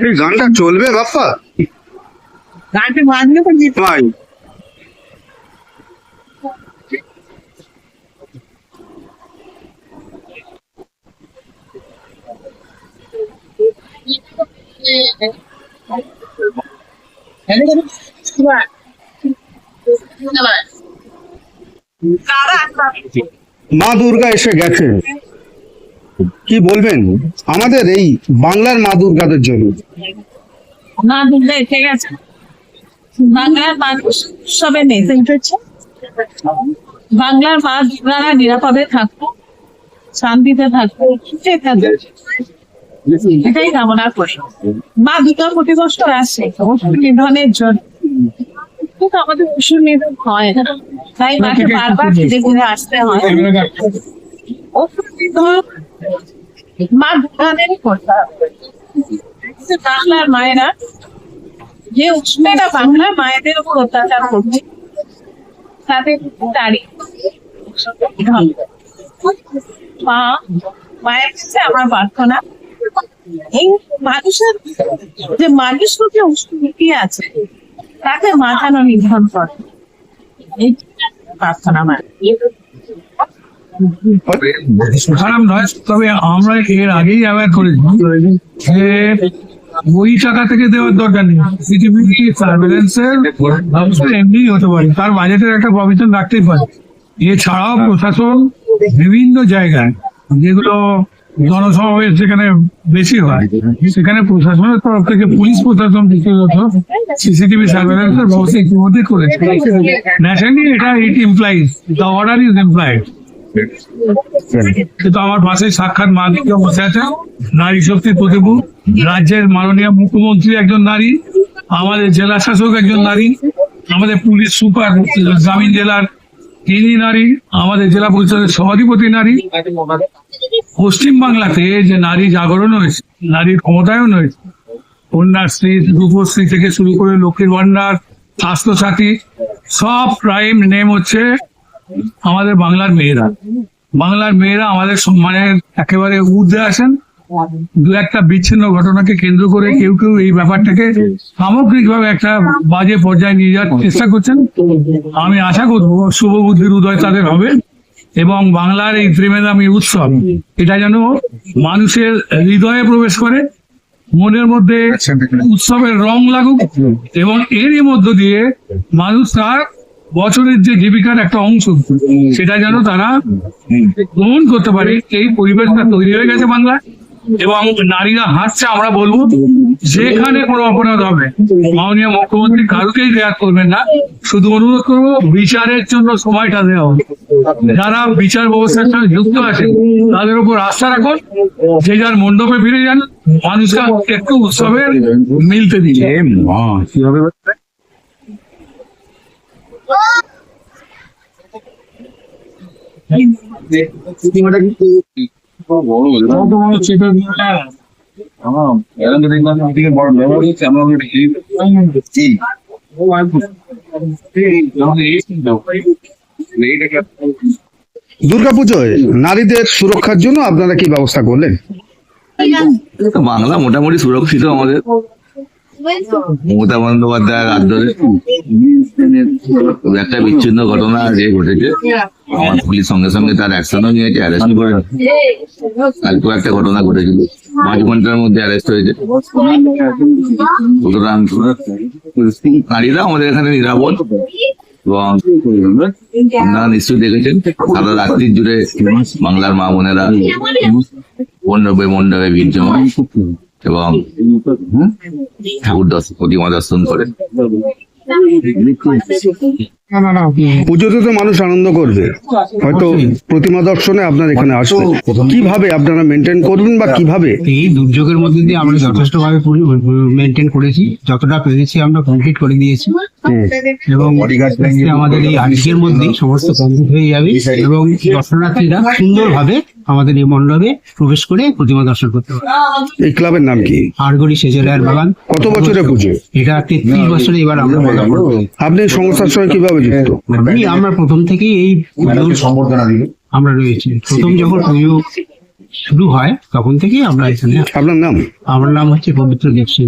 এই গানটা চলবে বাপ্পা গানটি বাজলে তো জিত ভাই মা দুর্গা এসে গেছে। কি বলবেন? আমাদের এই বাংলার মা দুর্গাদের জন্য। না দুর্গা এসে গেছে। বাংলার মানুষ উৎসবে মেতে উঠেছে। বাংলার মা দুর্গারা নিরাপদে থাকব শান্তিতে থাকব সুখে থাকব এটাই কামনা করি। মা দুর্গা প্রতি বছর আসে নিধনের জন্য। কিন্তু আমাদের পশুর নিধন হয় না। তাই মাকে বারবার ফিরে ফিরে আসতে হয়। অসুর নিধন মা দুর্গাদেরই করতে বাংলার মায়েরা যে উষ্ণটা বাংলার মায়েদের উপর অত্যাচার করছে তাদের দাঁড়ি মা মায়ের কাছে আমার প্রার্থনা এই মানুষের যে মানুষ উষ্ণতি আছে, তাকে মাথানো নিধন করে। প্রার্থনা আমার খারাপ নয়, তবে আমরা এর আগেই অ্যাওয়ার করেছি। যে ওই টাকা থেকে দেওয়ার দরকার নেই। সার্ভেলেন্সের এমনি হতে পারে। তার বাজেটের একটা প্রভিশন রাখতেই পারে। এছাড়াও প্রশাসন বিভিন্ন জায়গায় যেগুলো জনসমাবেশ যেখানে বেশি হয়। সেখানে প্রশাসনের তরফ থেকে পুলিশ প্রশাসন বিশেষত সিসিটিভি সার্ভেলেন্সের ব্যবস্থা ইতিমধ্যে করেছে। ন্যাশনালি এটা it implies the order is implied কিন্তু আমার পাশে সাক্ষাৎ মা দিকে বসে আছে নারী শক্তির প্রতিভু, রাজ্যের মাননীয় মুখ্যমন্ত্রী একজন নারী, আমাদের জেলা শাসক একজন নারী, আমাদের পুলিশ সুপার গ্রামীণ জেলার তিনি নারী, আমাদের জেলা পরিষদের সভাধিপতি নারী। পশ্চিম বাংলাতে যে নারী জাগরণ হয়েছে, নারীর ক্ষমতায়ন হয়েছে, কন্যাশ্রী, রূপশ্রী থেকে শুরু করে লক্ষ্মীর ভান্ডার স্বাস্থ্যসাথী, সব প্রাইম নেম হচ্ছে আমাদের বাংলার মেয়েরা। বাংলার মেয়েরা আমাদের সম্মানের একেবারে ঊর্ধ্বে আসেন। দু একটা বিচ্ছিন্ন ঘটনাকে কেন্দ্র করে কেউ কেউ এই ব্যাপারটাকে সামগ্রিকভাবে একটা বাজে পর্যায়ে নিয়ে যাওয়ার চেষ্টা করছেন। আমি আশা করব শুভ বুদ্ধির উদয় তাদের হবে। এবং বাংলার এই ত্রিমেদামী উৎসব, এটা যেন মানুষের হৃদয়ে প্রবেশ করে, মনের মধ্যে উৎসবের রং লাগুক এবং এরই মধ্য দিয়ে মানুষ তার বছরের যে জীবিকার একটা অংশ, সেটা যেন তারা গ্রহণ করতে পারে। এই পরিবেশটা তৈরি হয়ে গেছে বাংলায়। এবং নারীরা হাঁটছে আমরা বলব যেখানে কোনো অপরাধ হবে মাননীয় মুখ্যমন্ত্রী কারুকেই রেয়াত করবেন না। শুধু অনুরোধ করব বিচারের জন্য সময়টা দেওয়া হোক। যারা বিচার ব্যবস্থার সঙ্গে যুক্ত আছে তাদের উপর আস্থা রাখুন। যে যার মণ্ডপে ফিরে যান মানুষকে একটু উৎসবের মিলতে দিন। দুর্গাপুজোয় নারীদের সুরক্ষার জন্য আপনারা কি ব্যবস্থা করলেন? বাংলা মোটামুটি সুরক্ষিত আমাদের। মমতা ধরে তবে একটা বিচ্ছিন্ন ঘটনা যে ঘটেছে। আমার পুলিশ সঙ্গে সঙ্গে তার অ্যাকশনও নিয়েছে অ্যারেস্ট করে। কালকেও একটা ঘটনা ঘটেছিল। পাঁচ ঘণ্টার মধ্যে অ্যারেস্ট হয়েছে। সুতরাং নারীরা আমাদের এখানে নিরাপদ। এবং আপনারা নিশ্চয়ই দেখেছেন, সারা রাত্রি জুড়ে বাংলার মা বোনেরা মণ্ডপে মণ্ডপে ভিড় জমায় এবং ঠাকুর দর্শন প্রতিমা দর্শন করে। পুজোতে তো মানুষ আনন্দ করবে। হয়তো প্রতিমা দর্শনে আপনার এখানে আসবে। কীভাবে আপনারা মেনটেন করবেন বা কীভাবে? এই দুর্যোগের মধ্যে দিয়ে আমরা যথেষ্টভাবে মেনটেন করেছি। যতটা পেরেছি আমরা কমপ্লিট করে দিয়েছি। এবং আমাদের এই আজকের মধ্যেই সমস্ত কমপ্লিট হয়ে যাবে। এবং দর্শনার্থীরা সুন্দরভাবে আমাদের এই মণ্ডপে প্রবেশ করে প্রতিমা দর্শন করতে পারবে। এই ক্লাবের নাম কি? আরগড়ি সেজেরায়ের বাগান। কত বছরের পুজো? এটা তেত্রিশ বছরে এবার আমরা আপনি সংস্থার সঙ্গে কীভাবে যুক্ত। আমরা প্রথম থেকেই এই পুজোর আমরা রয়েছি। প্রথম যখন পুজো শুরু হয় তখন থেকেই আমরা এখানে আপনার নাম? আমার নাম হচ্ছে পবিত্র দীপসিং